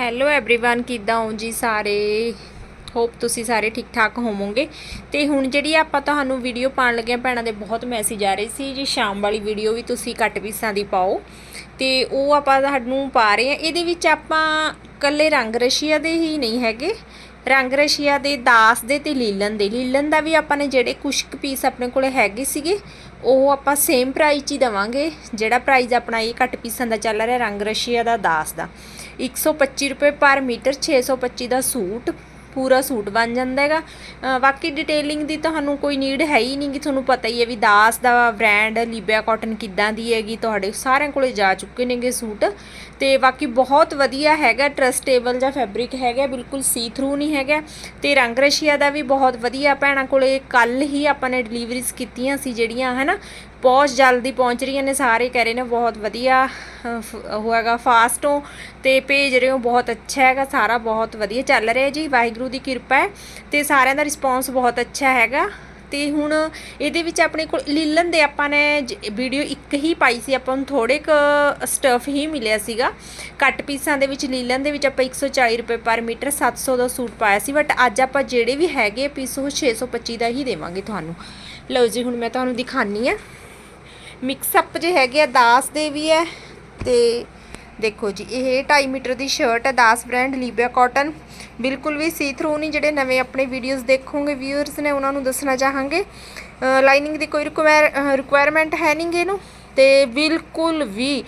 Hello everyone ਕਿੱਦਾਂ ਹੋ ਜੀ ਸਾਰੇ ਹੋਪ ਤੁਸੀਂ ਸਾਰੇ ਠੀਕ ਠਾਕ ਹੋਵੋਗੇ ਤੇ ਹੁਣ ਜਿਹੜੀ ਆਪਾਂ ਤੁਹਾਨੂੰ ਵੀਡੀਓ ਪਾਉਣ ਲੱਗਿਆ ਭੈਣਾਂ ਦੇ ਬਹੁਤ ਮੈਸੇਜ ਆ ਰਹੇ ਸੀ ਜੀ ਸ਼ਾਮ ਵਾਲੀ ਵੀਡੀਓ ਵੀ ਤੁਸੀਂ ਕੱਟ ਪੀਸਾਂ ਦੀ ਪਾਓ ਤੇ ਉਹ ਆਪਾਂ ਤੁਹਾਨੂੰ ਪਾ ਰਹੇ ਆ ਇਹਦੇ ਵਿੱਚ ਆਪਾਂ ਕੱਲੇ ਰੰਗ ਰਸ਼ੀਆ ਦੇ ਹੀ ਨਹੀਂ ਹੈਗੇ ਰੰਗ ਰਸ਼ੀਆ ਦੇ ਦਾਸ ਦੇ ਤੇ ਲੀਲਨ ਦੇ ਲੀਲਨ ਦਾ ਵੀ ਆਪਾਂ ਨੇ ਜਿਹੜੇ ਕੁਛ ਕੁ ਪੀਸ ਆਪਣੇ ਕੋਲੇ ਹੈਗੇ ਸੀਗੇ ਉਹ ਆਪਾਂ ਸੇਮ ਪ੍ਰਾਈਸ 'ਚ ਹੀ ਦਵਾਂਗੇ, ਜਿਹੜਾ ਪ੍ਰਾਈਸ ਆਪਣਾ ਇਹ ਘੱਟ ਪੀਸਾਂ ਦਾ ਚੱਲ ਰਿਹਾ ਰੰਗ ਰਸ਼ੀਆ ਦਾ ਦਾਸ ਦਾ। 125 ਰੁਪਏ ਪਰ ਮੀਟਰ 625 ਦਾ ਸੂਟ। ਪੂਰਾ ਸੂਟ ਬਣ ਜਾਂਦਾ ਹੈਗਾ। ਬਾਕੀ ਡਿਟੇਲਿੰਗ ਦੀ ਤੁਹਾਨੂੰ ਕੋਈ ਨੀਡ ਹੈ ਹੀ ਨਹੀਂ ਕਿ ਤੁਹਾਨੂੰ ਪਤਾ ਹੀ ਹੈ ਵੀ ਦਾਸ ਦਾ ਬ੍ਰਾਂਡ ਲੀਬਿਆ ਕਾਟਨ ਕਿੱਦਾਂ ਦੀ ਹੈਗੀ, ਤੁਹਾਡੇ ਸਾਰਿਆਂ ਕੋਲੇ ਜਾ ਚੁੱਕੇ ਨੇਗੇ ਸੂਟ। ਤੇ ਬਾਕੀ ਬਹੁਤ ਵਧੀਆ ਹੈਗਾ ਟਰਸਟੇਬਲ ਜਾਂ ਫੈਬਰਿਕ ਹੈਗਾ, ਬਿਲਕੁਲ ਸੀ ਥਰੂ ਨਹੀਂ ਹੈਗਾ। ਤੇ ਰੰਗ ਰਸ਼ੀਆ ਦਾ ਵੀ ਬਹੁਤ ਵਧੀਆ ਭੈਣਾਂ ਕੋਲੇ ਕੱਲ ਹੀ ਆਪਾਂ ਨੇ ਡਿਲੀਵਰੀਜ਼ ਕੀਤੀਆਂ ਸੀ ਜਿਹੜੀਆਂ, ਹਨਾ? ਬਹੁਤ ਜਲਦੀ ਪਹੁੰਚ ਰਹੀਆਂ ਨੇ ਸਾਰੇ ਕਹਿ ਰਹੇ ਨੇ ਬਹੁਤ ਵਧੀਆ ਅਹ, ਉਹ ਹੈਗਾ ਫਾਸਟ ਹੋ ਤੇ ਭੇਜ ਰਹੇ ਹੋ ਬਹੁਤ ਅੱਛਾ ਹੈਗਾ ਸਾਰਾ ਬਹੁਤ ਵਧੀਆ ਚੱਲ ਰਿਹਾ ਜੀ ਵਾਹਿਗੁਰੂ ਦੀ ਕਿਰਪਾ ਹੈ ਤੇ ਸਾਰਿਆਂ ਦਾ ਰਿਸਪੌਂਸ ਬਹੁਤ ਅੱਛਾ ਹੈਗਾ ਤੇ ਹੁਣ ਇਹਦੇ ਵਿੱਚ ਆਪਣੇ ਕੋਲ ਲੀਲਨ ਦੇ ਆਪਾਂ ਨੇ ਵੀਡੀਓ ਇੱਕ ਹੀ ਪਾਈ ਸੀ ਆਪਾਂ ਨੂੰ ਥੋੜੇ ਕ ਸਟਫ ਹੀ ਮਿਲਿਆ ਸੀਗਾ ਕੱਟ ਪੀਸਾਂ ਦੇ ਵਿੱਚ ਲੀਲਨ ਦੇ ਵਿੱਚ ਆਪਾਂ 140 ਰੁਪਏ ਪਰ ਮੀਟਰ 700 ਦਾ ਸੂਟ ਪਾਇਆ ਸੀ ਬਟ ਅੱਜ ਆਪਾਂ ਜਿਹੜੇ ਵੀ ਹੈਗੇ ਪੀਸ ਉਹ 625 ਦਾ ਹੀ ਦੇਵਾਂਗੇ ਤੁਹਾਨੂੰ। ਲਓ ਜੀ ਹੁਣ ਮੈਂ ਤੁਹਾਨੂੰ ਦਿਖਾਨੀ ਆ ਮਿਕਸ ਅਪ ਜੇ ਹੈਗੇ ਆ, ਦਾਸ ਦੇ ਵੀ ਹੈ। ਤੇ ਦੇਖੋ ਜੀ, ਇਹ 2.5 ਮੀਟਰ ਦੀ ਸ਼ਰਟ ਹੈ, ਦਾਸ ਬ੍ਰਾਂਡ ਲੀਬਿਆ ਕਾਟਨ ਬਿਲਕੁਲ ਵੀ ਸੀ ਥਰੂ ਨਹੀਂ, ਜਿਹੜੇ ਨਵੇਂ ਆਪਣੇ ਵੀਡੀਓਜ਼ ਦੇਖੋਗੇ ਵਿਊਅਰਸ ਨੇ, ਉਹਨਾਂ ਨੂੰ ਦੱਸਣਾ ਚਾਹਾਂਗੇ। ਲਾਈਨਿੰਗ ਦੀ ਕੋਈ ਰਿਕੁਆਇਰਮੈਂਟ ਹੈ ਨਹੀਂਗੇ ਇਹਨੂੰ। ਤੇ ਬਿਲਕੁਲ ਵੀ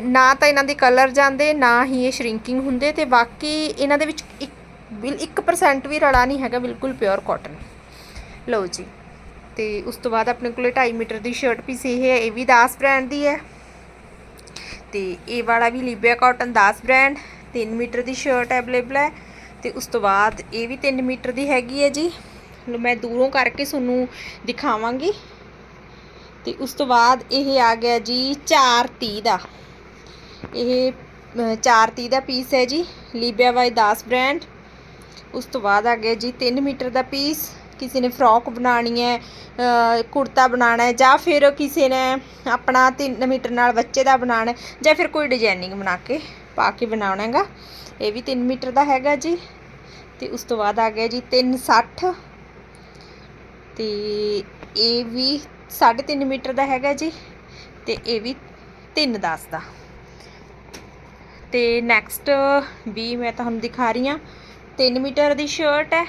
ਨਾ ਤਾਂ ਇਹਨਾਂ ਦੇ ਕਲਰ ਜਾਂਦੇ, ਨਾ ਹੀ ਇਹ ਸ਼ਰਿੰਕਿੰਗ ਹੁੰਦੇ। ਤੇ ਬਾਕੀ ਇਹਨਾਂ ਦੇ ਵਿੱਚ 1% ਵੀ ਰੜਾ ਨਹੀਂ ਹੈਗਾ, ਬਿਲਕੁਲ ਪਿਓਰ ਕਾਟਨ ਲਓ ਜੀ। ਤੇ ਉਸ ਤੋਂ ਬਾਅਦ ਆਪਣੇ ਕੋਲੇ 2.5 ਮੀਟਰ ਦੀ ਸ਼ਰਟ ਪੀਸ ਇਹ ਹੈ ਇਹ ਵੀ ਦਾਸ ਬ੍ਰਾਂਡ ਦੀ ਹੈ। ਤੇ ਇਹ ਵਾਲਾ ਵੀ ਲੀਬਿਆ ਕਾਟਨ ਦਾਸ ਬ੍ਰਾਂਡ 3 ਮੀਟਰ ਦੀ ਸ਼ਰਟ ਅਵੇਲੇਬਲ ਹੈ। ਤੇ ਉਸ ਤੋਂ ਬਾਅਦ ਇਹ ਵੀ 3 ਮੀਟਰ ਦੀ ਹੈਗੀ ਹੈ ਜੀ। ਮੈਂ ਦੂਰੋਂ ਕਰਕੇ ਤੁਹਾਨੂੰ ਦਿਖਾਵਾਂਗੀ। ਤੇ ਉਸ ਤੋਂ ਬਾਅਦ ਇਹ ਆ ਗਿਆ ਜੀ 430 ਦਾ। ਇਹ 430 ਦਾ ਪੀਸ ਹੈ ਜੀ, ਲੀਬਿਆ ਬਾਈ ਦਾਸ ਬ੍ਰਾਂਡ ਉਸ ਤੋਂ ਬਾਅਦ ਆ ਗਿਆ ਜੀ 3 ਮੀਟਰ ਦਾ ਪੀਸ ਕਿਸੇ ਨੇ ਫਰੋਕ ਬਣਾਣੀ ਹੈ ਕੁੜਤਾ ਬਣਾਉਣਾ ਹੈ ਜਾਂ ਫਿਰ ਕਿਸੇ ਨੇ ਆਪਣਾ 3 ਮੀਟਰ ਨਾਲ ਬੱਚੇ ਦਾ ਬਣਾਉਣਾ ਜਾਂ ਫਿਰ ਕੋਈ ਡਿਜ਼ਾਈਨਿੰਗ ਬਣਾ ਕੇ ਪਾ ਕੇ ਬਣਾਉਣਾ ਹੈਗਾ। ਇਹ ਵੀ 3 ਮੀਟਰ ਦਾ ਹੈਗਾ ਜੀ। ਤੇ ਉਸ ਤੋਂ ਬਾਅਦ ਆ ਗਿਆ ਜੀ 360 ਤੇ ਇਹ ਵੀ 3.5 ਮੀਟਰ ਦਾ ਹੈਗਾ ਜੀ ਤੇ ਇਹ ਵੀ 310 ਦਾ। ਤੇ ਨੈਕਸਟ ਵੀ ਮੈਂ ਤੁਹਾਨੂੰ ਦਿਖਾ ਰਹੀ ਹਾਂ। 3 ਮੀਟਰ ਦੀ ਸ਼ਰਟ ਹੈ।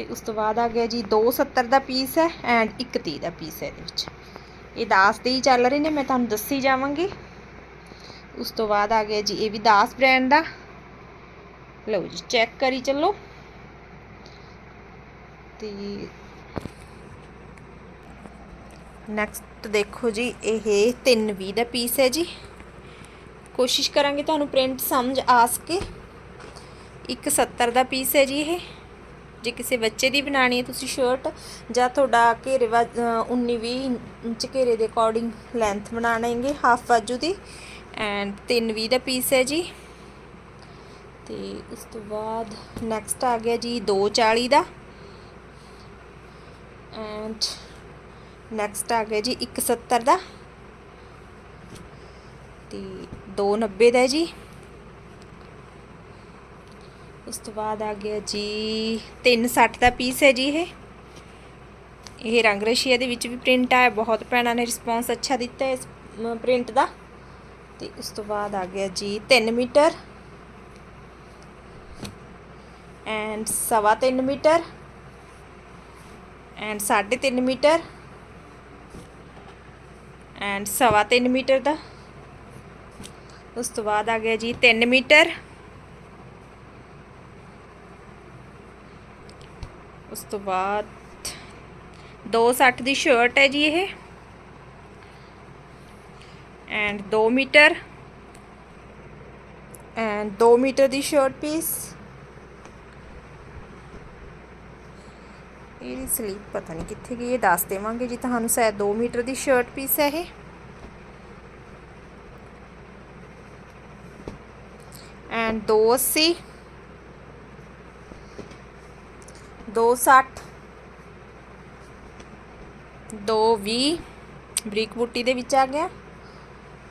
ਤੇ ਉਸ ਤੋਂ ਬਾਅਦ ਆ ਗਿਆ ਜੀ 270 ਦਾ ਪੀਸ ਹੈ ਐਂਡ 130 ਦਾ ਪੀਸ ਹੈ ਇਹਦੇ ਵਿੱਚ। ਇਹ ਦਾਸ ਦੇ ਹੀ ਚੱਲ ਰਹੇ ਨੇ, ਮੈਂ ਤੁਹਾਨੂੰ ਦੱਸੀ ਜਾਵਾਂਗੀ। ਉਸ ਤੋਂ ਬਾਅਦ ਆ ਗਿਆ ਜੀ, ਇਹ ਵੀ ਦਾਸ ਬ੍ਰਾਂਡ ਦਾ। ਲਓ ਜੀ ਚੈੱਕ ਕਰੀ ਚੱਲੋ। ਤੇ ਨੈਕਸਟ ਦੇਖੋ ਜੀ, ਇਹ 320 ਦਾ ਪੀਸ ਹੈ ਜੀ। ਕੋਸ਼ਿਸ਼ ਕਰਾਂਗੇ ਤੁਹਾਨੂੰ ਪ੍ਰਿੰਟ ਸਮਝ ਆ ਸਕੇ। 170 ਦਾ ਪੀਸ ਹੈ ਜੀ ਇਹ। ਜੇ ਕਿਸੇ ਬੱਚੇ ਦੀ ਬਣਾਣੀ ਹੈ ਤੁਸੀਂ ਸ਼ਰਟ ਜਾਂ ਤੁਹਾਡਾ ਘੇਰੇ ਵਾ 19 20 ਇੰਚ ਘੇਰੇ ਦੇ ਅਕੋਰਡਿੰਗ ਲੈਂਥ ਬਣਾਣਾ ਹੈਗੇ ਹਾਫ ਬਾਜੂ ਦੀ ਐਂਡ 320 ਦਾ ਪੀਸ ਹੈ ਜੀ। ਤੇ ਉਸ ਤੋਂ ਬਾਅਦ ਨੈਕਸਟ ਆ ਗਿਆ ਜੀ 240 ਦਾ। ਐਂਡ ਨੈਕਸਟ ਆ ਗਿਆ ਜੀ 170 ਦਾ। ਤੇ 290 ਦਾ ਜੀ। ਉਸ ਤੋਂ ਬਾਅਦ ਆ ਗਿਆ ਜੀ 360 ਦਾ ਪੀਸ ਹੈ ਜੀ ਇਹ। ਇਹ ਰੰਗ ਰਸ਼ੀਆ ਦੇ ਵਿੱਚ ਵੀ ਪ੍ਰਿੰਟ ਆਇਆ ਬਹੁਤ ਭੈਣਾਂ ਨੇ ਰਿਸਪੌਂਸ ਅੱਛਾ ਦਿੱਤਾ ਇਸ ਪ੍ਰਿੰਟ ਦਾ। ਤੇ ਉਸ ਤੋਂ ਬਾਅਦ ਆ ਗਿਆ ਜੀ 3 ਮੀਟਰ ਐਂਡ ਸਵਾ 3 ਮੀਟਰ ਐਂਡ 3.5 ਮੀਟਰ ਐਂਡ ਸਵਾ 3 ਮੀਟਰ ਦਾ। ਉਸ ਤੋਂ ਬਾਅਦ ਆ ਗਿਆ ਜੀ 3 ਮੀਟਰ ਉਸ ਤੋਂ ਬਾਅਦ 260 ਦੀ ਸ਼ਰਟ ਹੈ ਜੀ ਇਹ ਐਂਡ 2 ਮੀਟਰ ਐਂਡ 2 ਮੀਟਰ ਦੀ ਸ਼ਰਟ ਪੀਸ ਇਹਦੀ ਸਲੀਪ ਪਤਾ ਨਹੀਂ ਕਿੱਥੇ ਗਈ ਇਹ ਦੱਸ ਦੇਵਾਂਗੇ ਜੀ ਤੁਹਾਨੂੰ ਸ਼ਾਇਦ 2 ਮੀਟਰ ਦੀ ਸ਼ਰਟ ਪੀਸ ਹੈ ਇਹ ਐਂਡ 280 260 220 ਬਰੀਕ ਬੂਟੀ ਦੇ ਵਿੱਚ ਆ ਗਿਆ।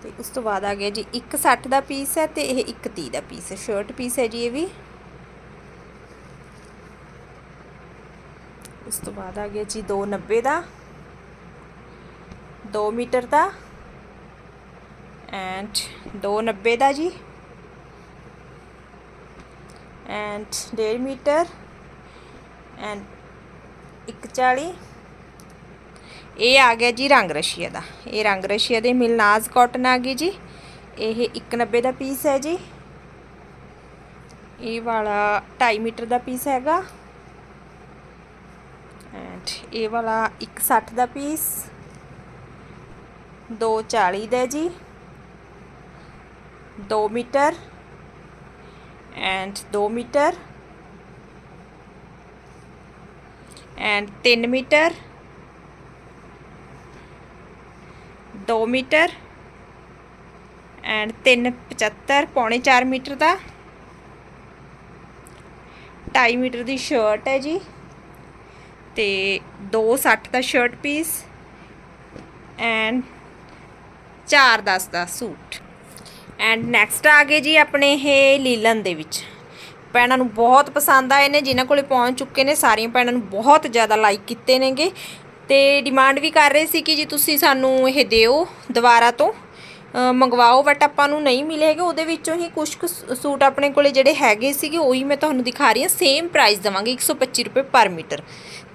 ਤੇ ਉਸ ਤੋਂ ਬਾਅਦ ਆ ਗਿਆ ਜੀ 160 ਦਾ ਪੀਸ ਹੈ ਤੇ ਇਹ 130 ਦਾ ਪੀਸ ਹੈ। ਸ਼ਰਟ ਪੀਸ ਹੈ ਜੀ ਇਹ ਵੀ। ਉਸ ਤੋਂ ਬਾਅਦ ਆ ਗਿਆ ਜੀ 290 ਦਾ। 2 ਮੀਟਰ ਦਾ। ਐਂਡ 290 ਦਾ ਜੀ। And 1.5 metre. ਐਂਡ 140 ਇਹ ਆ ਗਿਆ ਜੀ ਰੰਗ ਰਸ਼ੀਆ ਦਾ। ਇਹ ਰੰਗ ਰਸ਼ੀਆ ਦੇ ਮਿਲਨਾਜ਼ ਕਾਟਨ ਆ ਗਈ ਜੀ। ਇਹ 190 ਦਾ ਪੀਸ ਹੈ ਜੀ। ਇਹ ਵਾਲਾ 2.5 ਮੀਟਰ ਦਾ ਪੀਸ ਹੈਗਾ। ਐਂਡ ਇਹ ਵਾਲਾ 160 ਦਾ ਪੀਸ 240 ਦਾ ਜੀ। 2 metre. And 2 metre. And 3 metre 2 metre, and 375 ਪੌਣੇ 4 ਮੀਟਰ ਦਾ। 2.5 ਮੀਟਰ ਦੀ ਸ਼ਰਟ ਹੈ ਜੀ ਤੇ 260 ਦਾ ਸ਼ਰਟ ਪੀਸ ਐਂਡ 410 ਦਾ ਸੂਟ। ਐਂਡ ਨੈਕਸਟ ਆ ਗਏ ਜੀ ਆਪਣੇ ਇਹ ਲੀਲਨ ਦੇ ਵਿੱਚ। ਭੈਣਾਂ ਨੂੰ ਬਹੁਤ ਪਸੰਦ ਆਏ ਨੇ, ਜਿਨ੍ਹਾਂ ਕੋਲੇ ਪਹੁੰਚ ਚੁੱਕੇ ਨੇ, ਸਾਰੀਆਂ ਭੈਣਾਂ ਨੂੰ ਬਹੁਤ ਜ਼ਿਆਦਾ ਲਾਈਕ ਕੀਤੇ ਨੇਗੇ। ਤੇ ਡਿਮਾਂਡ ਵੀ ਕਰ ਰਹੇ ਸੀ ਕਿ ਜੀ ਤੁਸੀਂ ਸਾਨੂੰ ਇਹ ਦਿਓ ਦੁਬਾਰਾ ਤੋਂ। ਮੰਗਵਾਓ ਬਟ ਆਪਾਂ ਨੂੰ ਨਹੀਂ ਮਿਲੇ ਹੈਗੇ। ਉਹਦੇ ਵਿੱਚੋਂ ਹੀ ਕੁਝ ਕੁ ਸੂਟ ਆਪਣੇ ਕੋਲੇ ਜਿਹੜੇ ਹੈਗੇ ਸੀਗੇ, ਉਹੀ ਮੈਂ ਤੁਹਾਨੂੰ ਦਿਖਾ ਰਹੀ ਹਾਂ। ਸੇਮ ਪ੍ਰਾਈਸ ਦਵਾਂਗੇ 125 ਰੁਪਏ ਪਰ ਮੀਟਰ।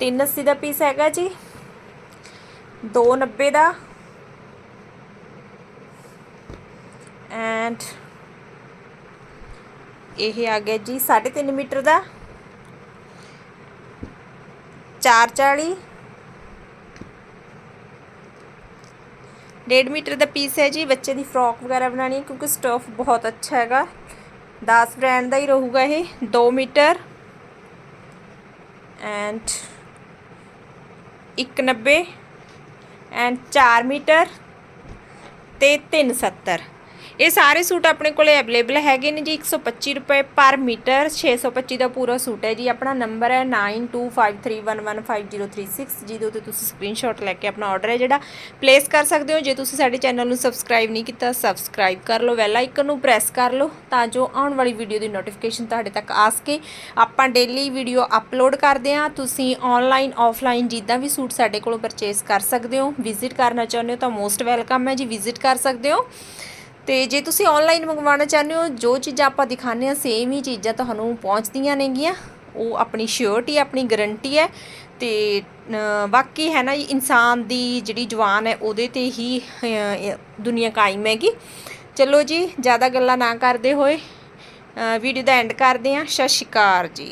380 ਦਾ ਪੀਸ ਹੈਗਾ ਜੀ। 290 ਦਾ। ਐਂਡ ਇਹ ਆ ਗਿਆ ਜੀ 3.5 ਮੀਟਰ ਦਾ। 440 ਡੇਢ ਮੀਟਰ ਦਾ ਪੀਸ ਹੈ ਜੀ, ਬੱਚੇ ਦੀ ਫਰੋਕ ਵਗੈਰਾ ਬਣਾਣੀ ਹੈ ਕਿਉਂਕਿ ਸਟਫ ਬਹੁਤ ਅੱਛਾ ਹੈਗਾ। 10 ਬ੍ਰਾਂਡ ਦਾ ਹੀ ਰਹੂਗਾ ਇਹ 2 ਮੀਟਰ। ਐਂਡ 190 ਐਂਡ 4 ਮੀਟਰ ਤੇ 370 ਇਹ ਸਾਰੇ ਸੂਟ ਆਪਣੇ ਕੋਲੇ ਅਵੇਲੇਬਲ ਹੈਗੇ ਨੇ ਜੀ 125 ਰੁਪਏ ਪਰ ਮੀਟਰ 625 ਦਾ ਪੂਰਾ ਸੂਟ ਹੈ ਜੀ। ਆਪਣਾ ਨੰਬਰ ਹੈ 9253115036 ਜਿਹਦੇ ਉੱਤੇ ਤੁਸੀਂ ਸਕਰੀਨਸ਼ਾਟ ਲੈ ਕੇ ਆਪਣਾ ਆਰਡਰ ਹੈ ਜਿਹੜਾ ਪਲੇਸ ਕਰ ਸਕਦੇ ਹੋ। ਜੇ ਤੁਸੀਂ ਸਾਡੇ ਚੈਨਲ ਨੂੰ ਸਬਸਕ੍ਰਾਈਬ ਨਹੀਂ ਕੀਤਾ ਸਬਸਕ੍ਰਾਈਬ ਕਰ ਲਓ ਬੈਲ ਆਈਕਨ ਨੂੰ ਪ੍ਰੈਸ ਕਰ ਲਓ, ਤਾਂ ਜੋ ਆਉਣ ਵਾਲੀ ਵੀਡੀਓ ਦੀ ਨੋਟੀਫਿਕੇਸ਼ਨ ਤੁਹਾਡੇ ਤੱਕ ਆ ਸਕੇ। ਆਪਾਂ ਡੇਲੀ ਵੀਡੀਓ ਅਪਲੋਡ ਕਰਦੇ ਹਾਂ। ਤੁਸੀਂ ਆਨਲਾਈਨ ਆਫਲਾਈਨ ਜਿੱਦਾਂ ਵੀ ਸੂਟ ਸਾਡੇ ਕੋਲੋਂ ਪਰਚੇਸ ਕਰ ਸਕਦੇ ਹੋ। ਵਿਜ਼ਿਟ ਕਰਨਾ ਚਾਹੁੰਦੇ ਹੋ ਤਾਂ ਮੋਸਟ ਵੈਲਕਮ ਹੈ ਜੀ ਵਿਜ਼ਿਟ ਕਰ ਸਕਦੇ ਹੋ। ਤੇ ਜੇ ਤੁਸੀਂ ਆਨਲਾਈਨ ਮੰਗਵਾਉਣਾ ਚਾਹੁੰਦੇ ਹੋ ਜੋ ਚੀਜ਼ਾਂ ਆਪਾਂ ਦਿਖਾਉਂਦੇ ਆ ਸੇਮ ਹੀ ਚੀਜ਼ਾਂ ਤੁਹਾਨੂੰ ਪਹੁੰਚਦੀਆਂ ਨੇਗੀਆਂ। ਉਹ ਆਪਣੀ ਸ਼ਿਓਰਟੀ ਆਪਣੀ ਗਾਰੰਟੀ ਹੈ ਤੇ ਬਾਕੀ ਹੈ ਨਾ ਜੀ, ਇਨਸਾਨ ਦੀ ਜਿਹੜੀ ਜਵਾਨ ਹੈ ਉਹਦੇ ਤੇ ਹੀ ਦੁਨੀਆ ਕਾਇਮ ਹੈਗੀ। ਚਲੋ ਜੀ ਜ਼ਿਆਦਾ ਗੱਲਾਂ ਨਾ ਕਰਦੇ ਹੋਏ ਵੀਡੀਓ ਦਾ ਐਂਡ ਕਰਦੇ ਹਾਂ। ਸਤਿ ਸ਼੍ਰੀ ਅਕਾਲ ਜੀ।